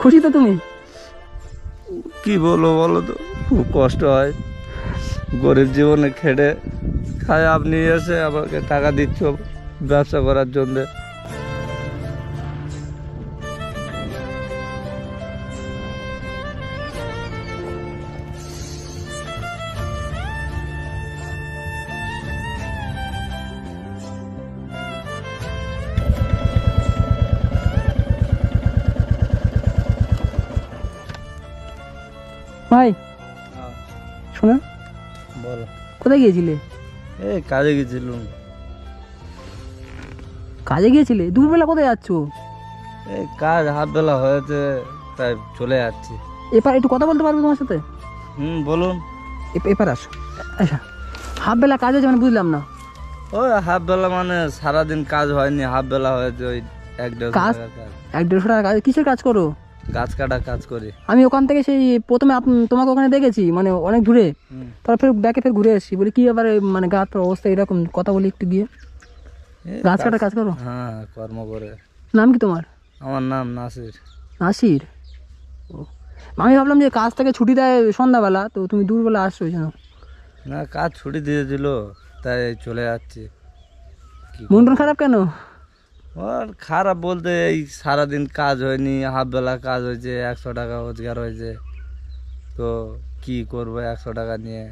খুশি তো তুমি? কি বলব বলো তো? খুব কষ্ট হয়। গরিব জীবনে খেটে খায়, আপনি এসে আমাকে টাকা দিচ্ছ ব্যবসা করার জন্য। কোথায় গিয়েছিলে? এই কাজে গেছিলাম। কাজে গিয়েছিলে? দুপুরবেলা কোথায় যাচ্ছ? এই কাজ হাত বেলা হয়েছে তাই চলে যাচ্ছি। এপার একটু কথা বলতে পারবে তোমার সাথে? হুম বলুন। এ- এপার আসো। আচ্ছা হাফ বেলা কাজ আছে মানে বুঝলাম না। ওই হাফ বেলা মানে সারাদিন কাজ হয়নি হাফ বেলা হয়েছে ওই এক দেড়শো কাজ? কাজ। এক দেড়শো টাকা কাজ? কিসের কাজ করো? গাছ কাটা কাজ করি। আমি ওখান থেকে সেই প্রথমে তোমাকে ওখানে দেখেছি মানে অনেক দূরে। তারপর ফের ব্যাকে ফের ঘুরে এসেছি বলি কি ব্যাপারে মানে গাছ অবস্থা এরকম কথা বলি একটু গিয়ে। গাছ কাটা কাজ করো? হ্যাঁ কর্ম করে। নাম কি তোমার? আমার নাম নাসির। নাসির? ও। আমি ভাবলাম যে কাজ থেকে ছুটি দেয় সন্ধ্যাবেলা তো তুমি দূরবেলা আসছো ওই জন্য না কাজ ছুটি দিয়েছিল তাই চলে যাচ্ছি। মন খারাপ কেন? ওর খারাপ বলতে এই সারাদিন কাজ হয়নি হাফ বেলা কাজ হয়েছে একশো টাকা রোজগার হয়েছে। তো কি করব একশো টাকা নিয়ে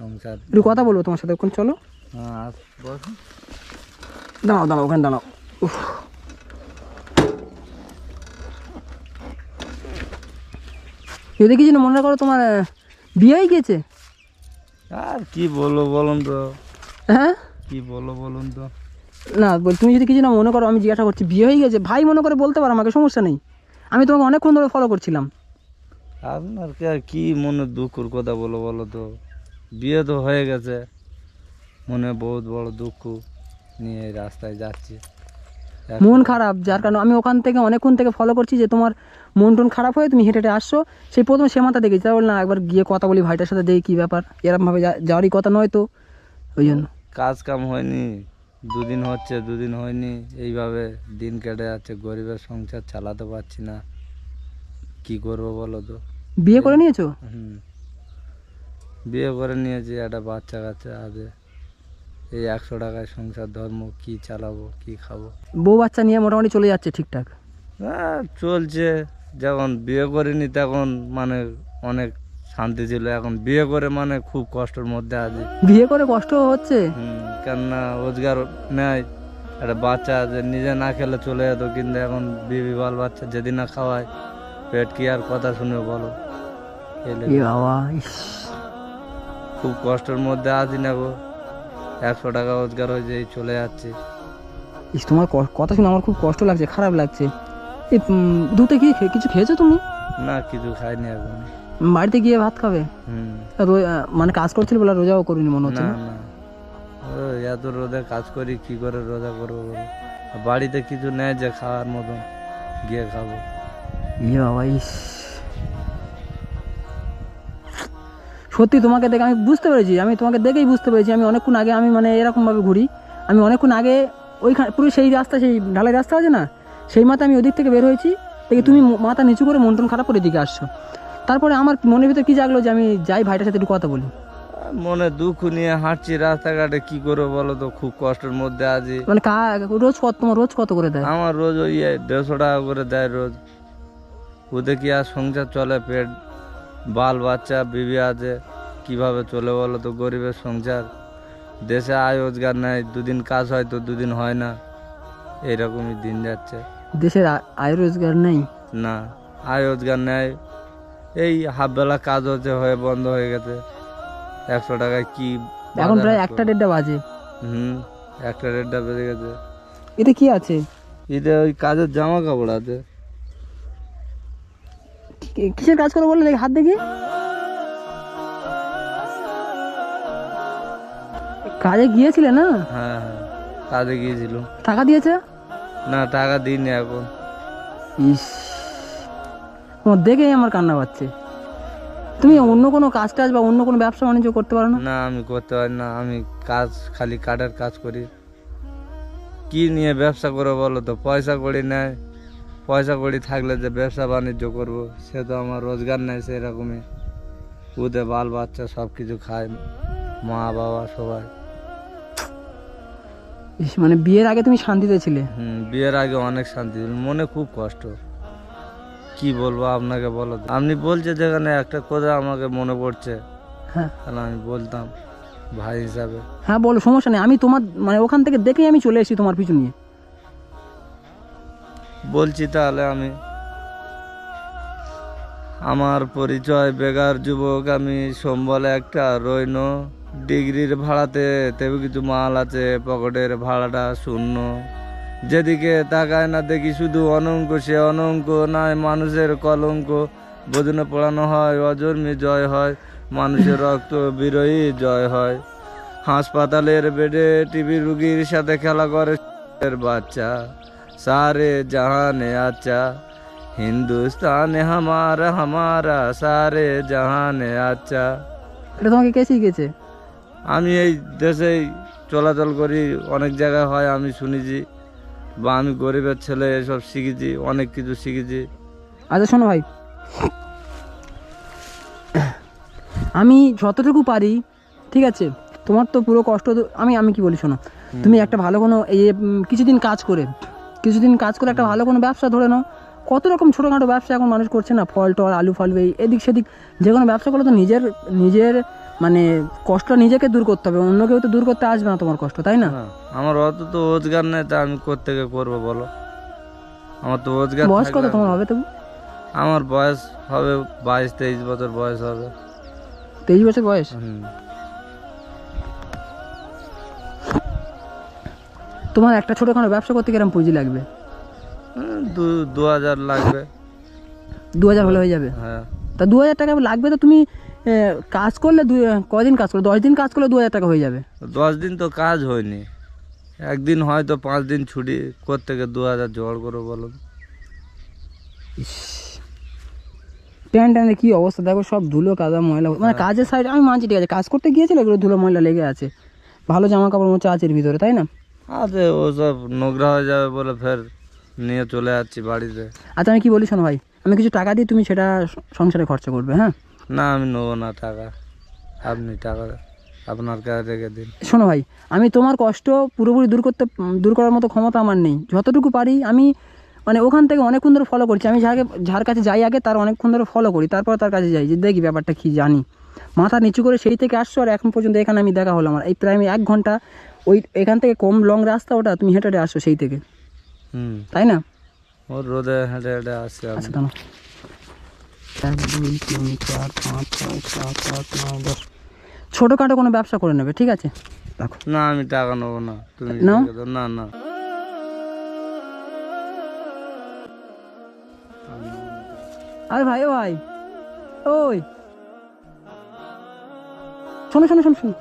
সংসার? একটু কথা বলব তোমার সাথে ওখানে চলো। হ্যাঁ। দাঁড়াও দাঁড়াও ওখানে দাঁড়াও। উফ। যদি কিছু না মনে করো তোমার বিয়েই বিয়ে গিয়েছে আর কি বলব বলুন তো। হ্যাঁ? কি বলব বলুন তো। না বল তুমি যদি কিছু না মনে করো আমি জিজ্ঞাসা করছি বিয়ে হয়ে গেছে ভাই মনে করে বলতে পারো আমাকে সমস্যা নেই। আমি তোমাকে অনেকক্ষণ ধরে ফলো করছিলাম। আপনার কি আর কি মনে দুঃখর কথা বলো বলো তো? বিয়ে তো হয়ে গেছে। মনে বহুত বড় দুঃখ নিয়ে রাস্তায় যাচ্ছি। মন খারাপ যার কারণে আমি ওখান থেকে অনেকক্ষণ থেকে ফলো করছি যে তোমার মন টন খারাপ হয়ে তুমি হেঁটে হেঁটে আসছো। সেই প্রথমে সে মাথা দেখেছি তাই না একবার গিয়ে কথা বলি ভাইটার সাথে দেখি কী ব্যাপার। এরকমভাবে যাওয়ারই কথা নয় তো ওই জন্য। কাজ কাম হয়নি। দুদিন হচ্ছে দুদিন হয়নি। এইভাবে দিন কেটে যাচ্ছে গরিবের সংসার চালাতে পারছি না। কি করব বলো তো? বিয়ে করে নিয়েছো? হুম। বিয়ে করে নিয়েছি একটা বাচ্চা কাচ্চা আছে। এই একশো টাকায় সংসার ধর্ম কি চালাবো কি খাব? বউ বাচ্চা নিয়ে মোটামুটি চলে যাচ্ছে ঠিকঠাক? হ্যাঁ চলছে। যখন বিয়ে করিনি তখন মানে অনেক শান্তি ছিল। এখন বিয়ে করে মানে খুব কষ্টের মধ্যে আছি। বিয়ে করে কষ্ট হচ্ছে? কেননা রোজগার নেয় একটা বাচ্চা আছে নিজে না খেলে চলে যেত কিন্তু এখন বিবি বাল বাচ্চা যেদিন না খাওয়ায় পেট কি আর কথা শুনে বলো? খুব কষ্টের মধ্যে আছি না গো। একশো টাকা রোজগার হয়েছে এই চলে যাচ্ছে। ইস তোমার কথা শুনে আমার খুব কষ্ট লাগছে খারাপ লাগছে। দুধে কি কিছু খেয়েছো তুমি? না কিছু খাইনি এখন। বাড়িতে গিয়ে ভাত খাবে? মানে কাজ করছিল বলে রোজাও করিনি মনে হচ্ছে এত রোদে কাজ করি কি করে রোজা করব বাড়িতে কিছু নেই যে খাওয়ার মতন গিয়ে খাব। ইয়ে বাবা ইস। সত্যি তোমাকে দেখে আমি বুঝতে পেরেছি আমি তোমাকে দেখেই বুঝতে পেরেছি আমি অনেকক্ষণ আগে আমি মানে এরকমভাবে ঘুরি। আমি অনেকক্ষণ আগে ওইখানে পুরো সেই রাস্তা সেই ঢালাই রাস্তা আছে না? সেই মাথা আমি ওদিক থেকে বের হয়েছি দেখি তুমি মাথা নিচু করে মন টন খারাপ করে দিকে আসছো। তারপরে আমার মনের ভিতরে কি জাগলো যে আমি যাই ভাইটার সাথে একটু কথা বলি? মনে দুঃখ নিয়ে হাঁটছি রাস্তাঘাটে কি করব বলো তো? খুব কষ্টের মধ্যে আছি। মানে রোজ কত তোমার রোজ কত করে দেয়? আমার রোজ ওই দেড়শো টাকা করে দেয় রোজ। ওদের কি আর সংসার চলে? পেট বাল বাচ্চা বিবি আছে। কীভাবে চলে বলো তো? গরিবের সংসার। দেশে আয় রোজগার নেই দুদিন কাজ হয় তো দুদিন হয় না। এইরকমই দিন যাচ্ছে। দেশের আয় রোজগার নেই? না আয় রোজগার নেয় এই হাফ বেলা কাজ হচ্ছে হয়ে বন্ধ হয়ে গেছে। একশো টাকায় কি এখন প্রায় একটা দেড়টা বাজে। হুম একটা দেড়টা বেজে গেছে। এতে কি আছে? ঈদে ওই কাজের জামা কাপড় আছে কিসের কাজ করে বললে? হাত দেখি। কাজে গিয়েছিলে না? হ্যাঁ হ্যাঁ কাজে গিয়েছিল। টাকা দিয়েছে? না টাকা দিইনি এখন। ইস। তোমার দেখেই আমার কান্না পাচ্ছে। তুমি অন্য কোনো কাজ টাজ বা অন্য কোনো ব্যবসা বাণিজ্য করতে পারো না? না আমি করতে পারি না। আমি কাজ খালি কাঠের কাজ করি। কি নিয়ে ব্যবসা করে বলো তো? পয়সা করি নেয়। পয়সা কড়ি থাকলে যে ব্যবসা বাণিজ্য করব সে তো আমার রোজগার নেই সেরকমই। ওদের বাল বাচ্চা সব কিছু খায় মা বাবা সবাই। ইস, মানে বিয়ের আগে তুমি শান্তিতে ছিলে? হুম বিয়ের আগে অনেক শান্তি ছিল। মনে খুব কষ্ট। কি বলব আপনাকে বলো? আপনি বলছে যেখানে একটা কথা আমাকে মনে পড়ছে। হ্যাঁ। তাহলে আমি বলতাম ভাই হিসাবে। হ্যাঁ বলো সমস্যা নেই। আমি তোমার মানে ওখান থেকে দেখেই আমি চলে এসেছি তোমার পিছু নিয়ে। বলছি তাহলে আমি আমার পরিচয় বেকার যুবক আমি সম্বলে একটা রইন ডিগ্রির ভাড়াতে তেবে কিছু মাল আছে পকেটের ভাড়াটা শূন্য। যেদিকে তাকায় না দেখি শুধু অনঙ্ক সে অনঙ্ক নয় মানুষের কলঙ্ক। বোধনে পড়ানো হয় অজন্মে জয় হয় মানুষের রক্ত বিরোহী জয় হয়। হাসপাতালের বেডে টিভি রুগীর সাথে খেলা করে বাচ্চা। সারে জাহানে আচ্ছা হিন্দুস্তানে হামারা হামারা সারে জাহানে আচ্ছা। এটা তোমাকে কে শিখেছে আমি এই দেশেই চলাচল করি অনেক জায়গায় হয় আমি শুনেছি। বা আমি গরিবের ছেলে এসব শিখেছি অনেক কিছু শিখেছি। আচ্ছা শোনো ভাই। আমি যতটুকু পারি ঠিক আছে? তোমার তো পুরো কষ্ট আমি আমি কি বলি শোনো? তুমি একটা ভালো কোনো এই কিছুদিন কাজ করে কিছুদিন কাজ করে একটা ভালো কোনো ব্যবসা ধরে নাও। কত রকম ছোটোখাটো ব্যবসা এখন মানুষ করছে না ফল টল আলু ফল এই এদিক সেদিক যে কোনো ব্যবসা করলে তো নিজের নিজের মানে কষ্ট নিজেকে দূর করতে হবে অন্য কেউ তো দূর করতে আসবে না তোমার কষ্ট তাই না? আমার অত তো রোজগার নেই তা আমি কোথেকে করব বলো? আমার তো রোজগার বয়স কত তোমার হবে তবু? আমার বয়স হবে বাইশ তেইশ বছর বয়স হবে। তেইশ বছর বয়স। তোমার একটা ছোটোখাটো ব্যবসা করতে কিরম পুঁজি লাগবে? দু দু হাজার লাগবে। দু হাজার হলে হয়ে যাবে? হ্যাঁ। তা দু হাজার টাকা লাগবে তো তুমি কাজ করলে দু কদিন কাজ করলে? দশ দিন কাজ করলে দু হাজার টাকা হয়ে যাবে? দশ দিন তো কাজ হয়নি। একদিন হয়তো পাঁচ দিন ছুটি থেকে দু হাজার জোগাড় করো বলুন? প্যান্ট ট্যান্টে কী অবস্থা? দেখো সব ধুলো কাদা ময়লা। মানে কাজের সাইডে আমি মানছি ঠিক আছে। কাজ করতে গিয়েছিল এগুলো ধুলো ময়লা লেগে আছে। ভালো জামা কাপড় মোচা আছে এর ভিতরে তাই না? আরে ওসব নোংরা হয়ে যাবে বলে ফের নিয়ে চলে যাচ্ছি বাড়িতে। আচ্ছা আমি কি বলি শোনো ভাই? আমি কিছু টাকা দিই তুমি সেটা সংসারে খরচা করবে হ্যাঁ? না আমি নেব না টাকা। আপনি টাকা আপনার কাছে রেখে দিন। শোনো ভাই আমি তোমার কষ্ট পুরোপুরি দূর করতে দূর করার মতো ক্ষমতা আমার নেই। যতটুকু পারি আমি মানে ওখান থেকে অনেকক্ষণ ধরে ফলো করছি। আমি যাকে যার কাছে যাই আগে তার অনেকক্ষণ ধরে ফলো করি। তারপর তার কাছে যাই যে দেখি ব্যাপারটা কী জানি। মাথা নিচু করে সেই থেকে আসছো আর এখন পর্যন্ত এখানে আমি দেখা হলো আমার। এই প্রায় আমি এক ঘণ্টা ওই এখান থেকে কম লং রাস্তা ওটা তুমি হেঁটে হেঁটে আসছো সেই থেকে। হুম। তাই না? ওর রোদে হেঁটে হেঁটে আসছে আচ্ছা এক দুই তিন চার পাঁচ ছয় সাত আট নয় দশ। ছোটোখাটো কোনো ব্যবসা করে নেবে ঠিক আছে? রাখো না আমি টাকা নেব না। তুমি নাও? দাও। না না। আরে ভাই ও ভাই। ওই। শোনো শোনো শোনো শোনো।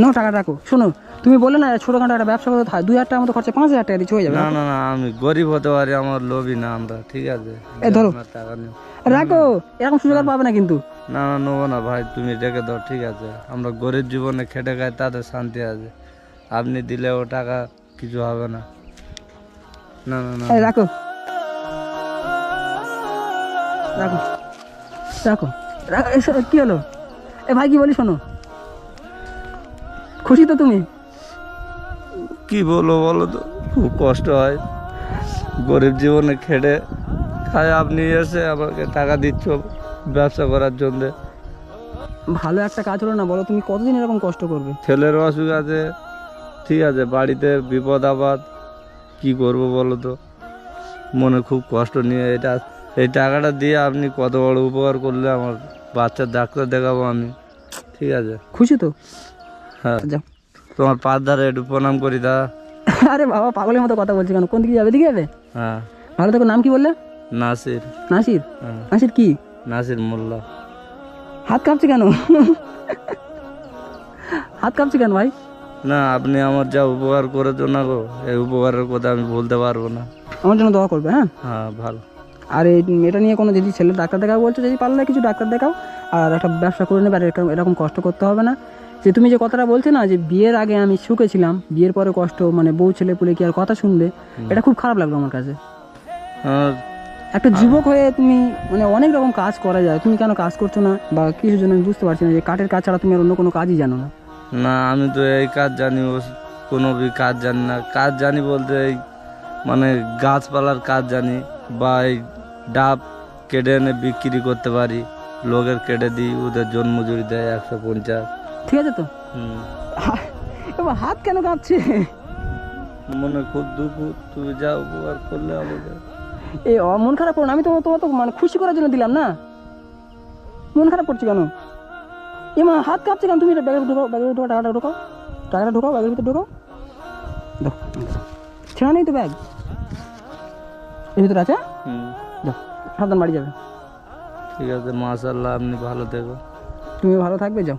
নাও টাকা রাখো। শোনো তুমি বললে না ছোটোখাটো একটা ব্যবসা করতে হয় দুই হাজার টাকার মতো খরচা পাঁচ হাজার টাকা দিচ্ছে হয়ে যাবে। না না না আমি গরিব হতে পারি আমার লোভী না আমরা ঠিক আছে। এই ধরো। টাকা নিও রাখো এরকম সুযোগ আর পাবে না কিন্তু। না না নেব না ভাই তুমি রেখে দাও ঠিক আছে। আমরা গরিব জীবনে খেটে খাই তাদের শান্তি আছে। আপনি দিলে ও টাকা কিছু হবে না। না না না এই রাখো। রাখো। রাখো। রাখো এসো, কি হলো? এ ভাই কি বলি শোনো। খুশি তো তুমি? কি বলব বলো তো? খুব কষ্ট হয়। গরিব জীবনে খেটে খায় আপনি এসে আমাকে টাকা দিচ্ছ ব্যবসা করার জন্য। ভালো একটা কাজ হলো না বলো তুমি কতদিন এরকম কষ্ট করবে? ছেলের অসুখ আছে ঠিক আছে বাড়িতে বিপদ আপদ কি করব বলো তো? মনে খুব কষ্ট নিয়ে এটা এই টাকাটা দিয়ে আপনি কত বড় উপকার করলে আমার বাচ্চার ডাক্তার দেখাবো আমি ঠিক আছে? খুশি তো? হ্যাঁ। যাও। তোমার পাঁচ ধারে একটু প্রণাম করি দা আরে বাবা পাগলের মতো কথা বলছি কেন? কোন দিকে যাবে? দিকে যাবে? হ্যাঁ। ভালো থেকো নাম কি বললে? নাসির। নাসির? হ্যাঁ। নাসির কি? নাসির মোল্লা। হাত কাঁপছে কেন? হাত কাঁপছে কেন ভাই? না আপনি আমার যা উপকার করেছ না গো এই উপকারের কথা আমি বলতে পারব না। আমার জন্য দোয়া করবে হ্যাঁ? হ্যাঁ ভালো। আর এই এটা নিয়ে কোনো যদি ছেলে ডাক্তার দেখাও বলছো যদি পারলে কিছু ডাক্তার দেখাও। আর একটা ব্যবসা করে নেবে আর এরকম এরকম কষ্ট করতে হবে না। যে তুমি যে কথাটা বলছো না যে বিয়ের আগে আমি সুখে ছিলাম বিয়ের পরে কষ্ট মানে বউ ছেলে পুলে কি আর কথা শুনবে? এটা খুব খারাপ লাগল আমার কাছে। আর একটা যুবক হয়ে তুমি মানে অনেক রকম কাজ করা যায়। তুমি কেন কাজ করছ না? বা কিছুর জন্য আমি বুঝতে পারছি না যে কাঠের কাজ ছাড়া তুমি আর অন্য কোনো কাজই জানো না। না আমি তো এই কাজ জানি কোনো বি কাজ জানি না। কাজ জানি বলতে এই মানে গাছপালার কাজ জানি বা এই ডাব কেটে এনে বিক্রি করতে পারি। লোকের কেটে দিই ওদের জন মজুরি দেয় একশো পঞ্চাশ। ঠিক আছে তো? হুম। এবার হাত কেন কাঁপছে? মনে খুব দুঃখ তুমি যা উপকার করলে আমাকে। অ- মন খারাপ করো না আমি তো তোমার তো মানে খুশি করার জন্য দিলাম না? মন খারাপ করছে কেন? এ মা হাত কাঁপছে কেন? তুমি এটা ব্যাগের ঢোকাও ব্যাগের ভিতরে টাকাটা ঢোকাও টাকাটা ঢোকাও ব্যাগের ভিতরে ঢোকাও। দাও ছেঁড়া নেই তো ব্যাগ? এর ভিতরে আছে? দাও সাবধান বাড়ি যাবে। ঠিক আছে মাশাল্লাহ আপনি ভালো থেকো। তুমি ভালো থাকবে যাও।